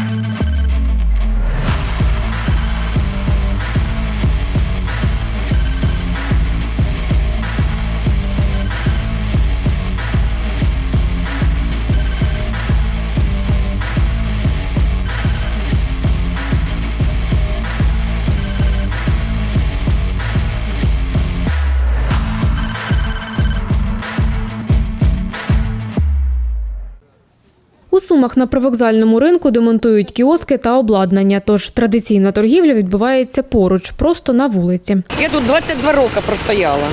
У Сумах на привокзальному ринку демонтують кіоски та обладнання, тож традиційна торгівля відбувається поруч, просто на вулиці. Я тут 22 роки простояла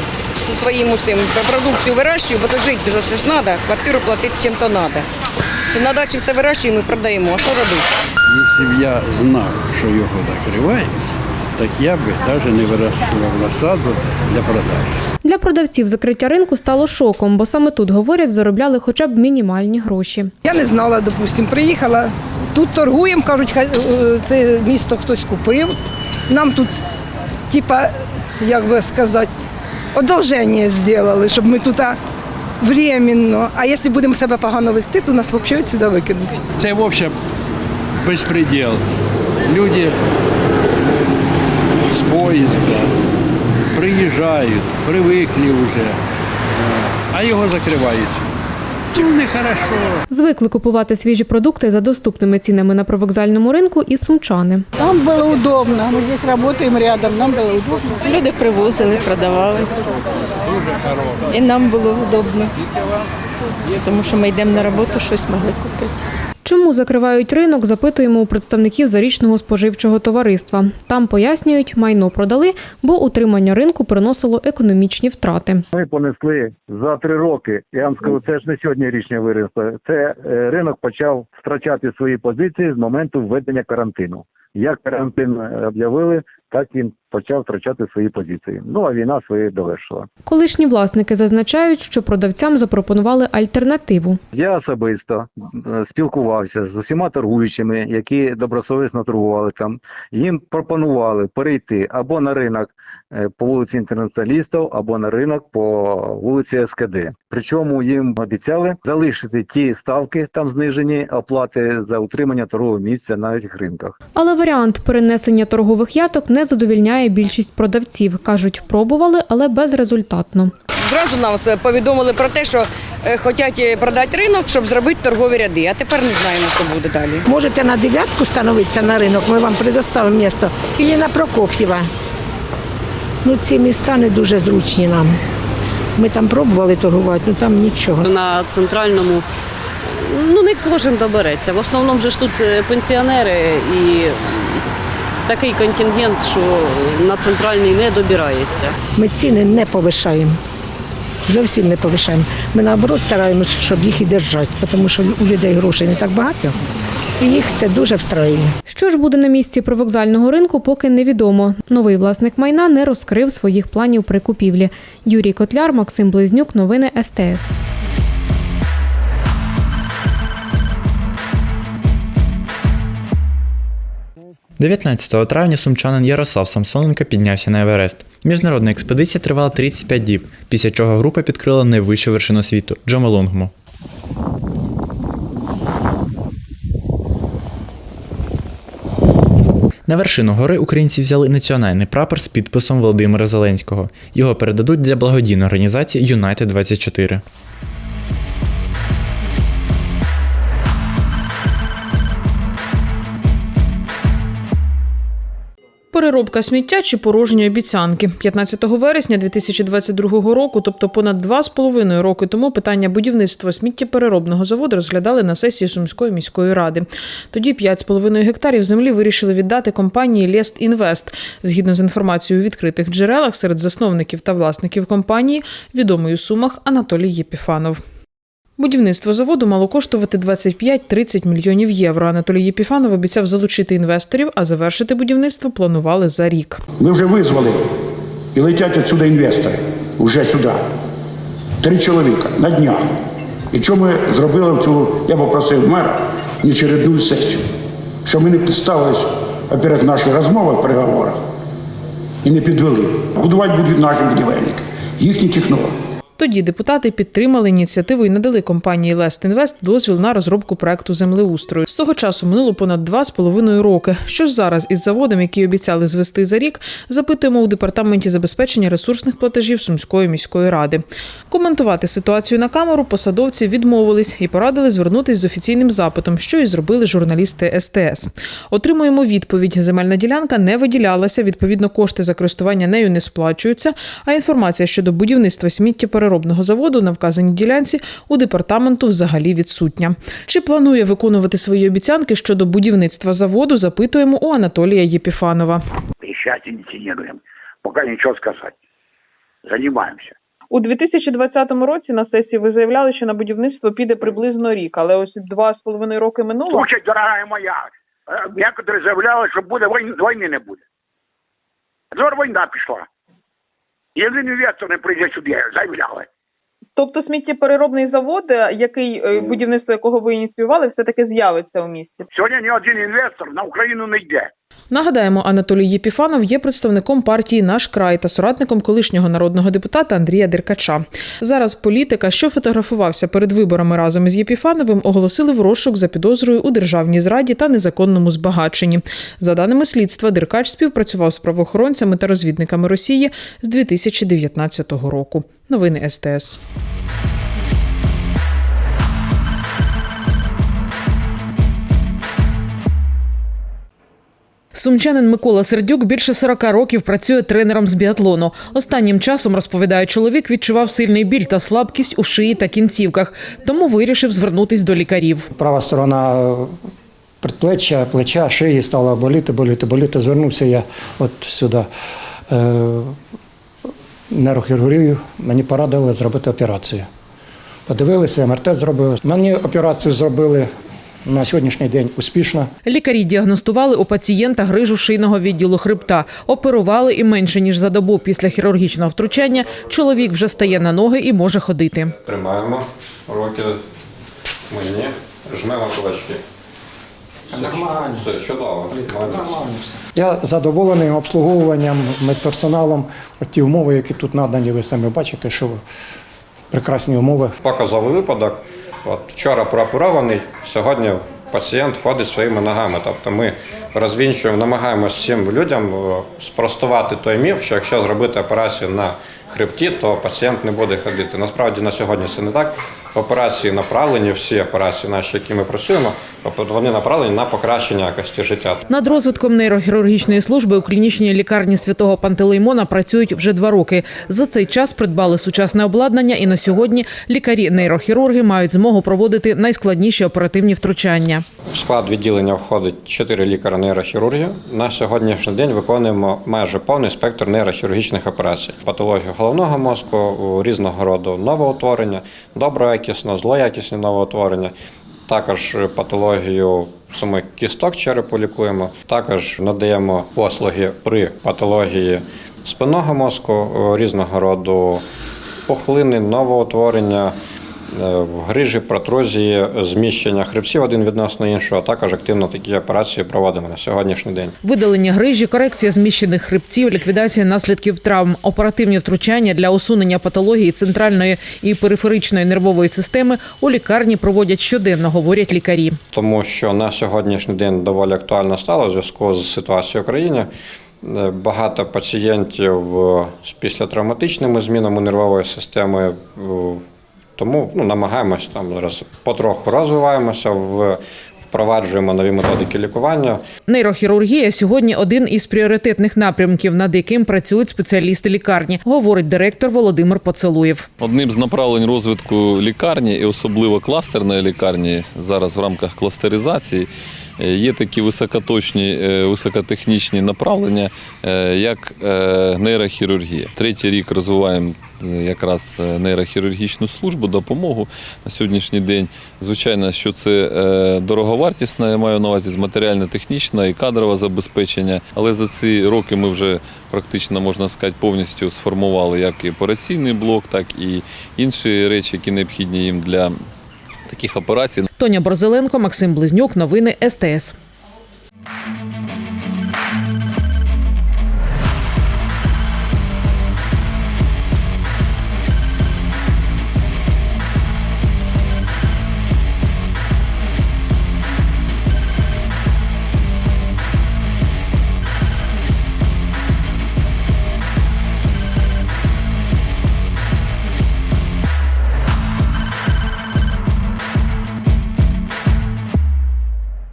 зі своїм усім. Продукцію вирощую, бо то жити за все ж треба, квартиру платити чим-то треба. На дачі все вирощуємо і продаємо. А що робити? Якщо б я знав, що його закривають, так я б навіть не вирощував насаду для продажу. Для продавців закриття ринку стало шоком, бо саме тут, говорять, заробляли хоча б мінімальні гроші. Я не знала, допустим, приїхала, тут торгуємо, кажуть, хай е, це місто хтось купив. Нам тут, типа, як би сказати, одолження зробили, щоб ми тут временно. А якщо будемо себе погано вести, то нас взагалі сюди викинуть. Це взагалі безпреділ. Люди з поїзда приїжджають, привикли вже, а його закривають. Ну, нехорошо. Звикли купувати свіжі продукти за доступними цінами на привокзальному ринку і сумчани. Нам было удобно. Мы здесь работаем рядом, нам было удобно. Люди привозили, продавали. І нам було удобно. Тому що ми йдемо на роботу, щось могли купити. Чому закривають ринок, запитуємо у представників зарічного споживчого товариства. Там пояснюють, майно продали, бо утримання ринку приносило економічні втрати. Ми понесли за три роки. Я вам скажу, це ж не сьогодні рішення виросло. Це е, ринок почав втрачати свої позиції з моменту введення карантину. Як карантин е, об'явили, так він почав втрачати свої позиції. Ну а війна своє довершила. Колишні власники зазначають, що продавцям запропонували альтернативу. Я особисто е, спілкувався з усіма торгуючими, які добросовісно торгували там. Їм пропонували перейти або на ринок е, по вулиці інтернаціоналістів, або на ринок по вулиці СКД. Причому їм обіцяли залишити ті ставки там знижені оплати за утримання торгового місця на цих ринках. Але варіант перенесення торгових яток не задовільняє більшість продавців. кажуть, пробували, але безрезультатно. Зразу нам е, повідомили про те, що е, хочуть продати ринок, щоб зробити торгові ряди. А тепер не знаємо, що буде далі. Можете на девятку становиться на ринок, ми вам предоставимо місто. Или на Прокоф'єва. Ну, ці міста не дуже зручні нам. Ми там пробували торгувати, ну там нічого. на центральному. Ну, не кожен добереться. В основному же ж тут е, пенсіонери і такий контингент, що на центральний не добирається. Ми ціни не повишаємо. Зовсім не повишаємо. Ми наоборот стараємося, щоб їх і держати, тому що у людей грошей не так багато, і їх це дуже встраює. Що ж буде на місці привокзального ринку, поки невідомо. Новий власник майна не розкрив своїх планів при купівлі. Юрій Котляр, Максим Близнюк, новини СТС. 19 травня сумчанин Ярослав Самсоненко піднявся на Еверест. Міжнародна експедиція тривала 35 діб, після чого група підкрила найвищу вершину світу Джомолунгму. На вершину гори українці взяли національний прапор з підписом Володимира Зеленського. Його передадуть для благодійної організації Юнайтед 24 Переробка сміття чи порожні обіцянки 15 вересня 2022 року, тобто понад два з половиною роки тому, питання будівництва сміттєпереробного заводу розглядали на сесії Сумської міської ради. Тоді 5,5 гектарів землі вирішили віддати компанії Лест Інвест. Згідно з інформацією у відкритих джерелах, серед засновників та власників компанії відомий у сумах Анатолій Єпіфанов. Будівництво заводу мало коштувати 25-30 мільйонів євро. Анатолій Єпіфанов обіцяв залучити інвесторів, а завершити будівництво планували за рік. Ми вже визвали і летять отсюди інвестори. Уже сюди. Три чоловіка на днях. І що ми зробили цю, я попросив мера, нечередну сесію, щоб ми не підставились, во-первых, наші розмови в переговорах і не підвели. Будувати будуть наші будівельники, їхні технології. Тоді депутати підтримали ініціативу і надали компанії Лест Інвест дозвіл на розробку проекту землеустрою. З того часу минуло понад два з половиною роки. Що ж зараз із заводом, який обіцяли звести за рік, запитуємо у департаменті забезпечення ресурсних платежів Сумської міської ради. Коментувати ситуацію на камеру посадовці відмовились і порадили звернутись з офіційним запитом, що і зробили журналісти СТС. Отримуємо відповідь: земельна ділянка не виділялася. Відповідно, кошти за користування нею не сплачуються. А інформація щодо будівництва сміттєпереробного заводу на вказаній ділянці у департаменту взагалі відсутня. Чи планує виконувати свої обіцянки щодо будівництва заводу? Запитуємо у Анатолія Єпіфанова. И сейчас инициируем. Пока ничего сказать. У 2020 році на сесії ви заявляли, що на будівництво піде приблизно рік, але ось два з половиною роки минуло. Слушай, дорогая моя, е, заявляли, що буде війни, війни не буде. Зараз війна пішла. Один інвестор не прийде сюди, заявляли. Тобто сміттєпереробний завод, який е, будівництво якого ви ініціювали, все таки з'явиться у місті. Сьогодні ні один інвестор на Україну не йде. Нагадаємо, Анатолій Єпіфанов є представником партії Наш край та соратником колишнього народного депутата Андрія Деркача. Зараз політика, що фотографувався перед виборами разом із Єпіфановим, оголосили в розшук за підозрою у державній зраді та незаконному збагаченні. За даними слідства, Деркач співпрацював з правоохоронцями та розвідниками Росії з 2019 року. Новини СТС. Сумчанин Микола Сердюк більше 40 років працює тренером з біатлону. Останнім часом, розповідає чоловік, відчував сильний біль та слабкість у шиї та кінцівках, тому вирішив звернутись до лікарів. Права сторона предплеччя, плеча, шиї стала боліти, боліти, боліти. Звернувся я от сюди. Е, нейрохірургію, мені порадили зробити операцію. Подивилися, МРТ зробили. Мені операцію зробили на сьогоднішній день успішно. Лікарі діагностували у пацієнта грижу шийного відділу хребта. Оперували і менше ніж за добу після хірургічного втручання. Чоловік вже стає на ноги і може ходити. Тримаємо руки мені, жмемо кулачки. Нормально. Все чудово. Молодець. Я задоволений обслуговуванням медперсоналом. От ті умови, які тут надані, ви самі бачите, що прекрасні умови. Показовий випадок. От, вчора прооперований, сьогодні пацієнт ходить своїми ногами. Тобто ми розвінчуємо, намагаємося всім людям е, спростувати той міф, що якщо зробити операцію на хребті, то пацієнт не буде ходити. Насправді на сьогодні це не так. Операції направлені, всі операції наші, які ми працюємо, тобто вони направлені на покращення якості життя. Над розвитком нейрохірургічної служби у клінічній лікарні святого Пантелеймона працюють вже два роки. За цей час придбали сучасне обладнання, і на сьогодні лікарі-нейрохірурги мають змогу проводити найскладніші оперативні втручання. В склад відділення входить 4 лікаря нейрохірургії. На сьогоднішній день виконуємо майже повний спектр нейрохірургічних операцій. Патологію головного мозку, різного роду новоутворення, доброякісно, злоякісні новоутворення. Також патологію самих кісток черепу лікуємо. Також надаємо послуги при патології спинного мозку, різного роду пухлини, новоутворення, е, грижі, протрузії, зміщення хребців один відносно іншого, а також активно такі операції проводимо на сьогоднішній день. Видалення грижі, корекція зміщених хребців, ліквідація наслідків травм, оперативні втручання для усунення патології центральної і периферичної нервової системи у лікарні проводять щоденно, говорять лікарі. Тому що на сьогоднішній день доволі актуально стало в зв'язку з ситуацією в країні. Е, Багато пацієнтів з післятравматичними змінами нервової системи. Тому ну, намагаємось там зараз потроху розвиваємося, в- впроваджуємо нові методики лікування. Нейрохірургія сьогодні один із пріоритетних напрямків, над яким працюють спеціалісти лікарні, говорить директор Володимир Поцелуєв. Одним з направлень розвитку лікарні, і особливо кластерної лікарні, зараз в рамках кластеризації, е, є такі високоточні, е, високотехнічні направлення, е, як нейрохірургія. Третій рік розвиваємо якраз е, нейрохірургічну службу, допомогу на сьогоднішній день. Звичайно, що це е, дороговартісна, я маю на увазі матеріально-технічне і кадрове забезпечення. Але за ці роки ми вже практично можна сказати повністю сформували як і операційний блок, так і інші речі, які необхідні їм для таких операцій. Тоня Борзеленко, Максим Близнюк. Новини СТС.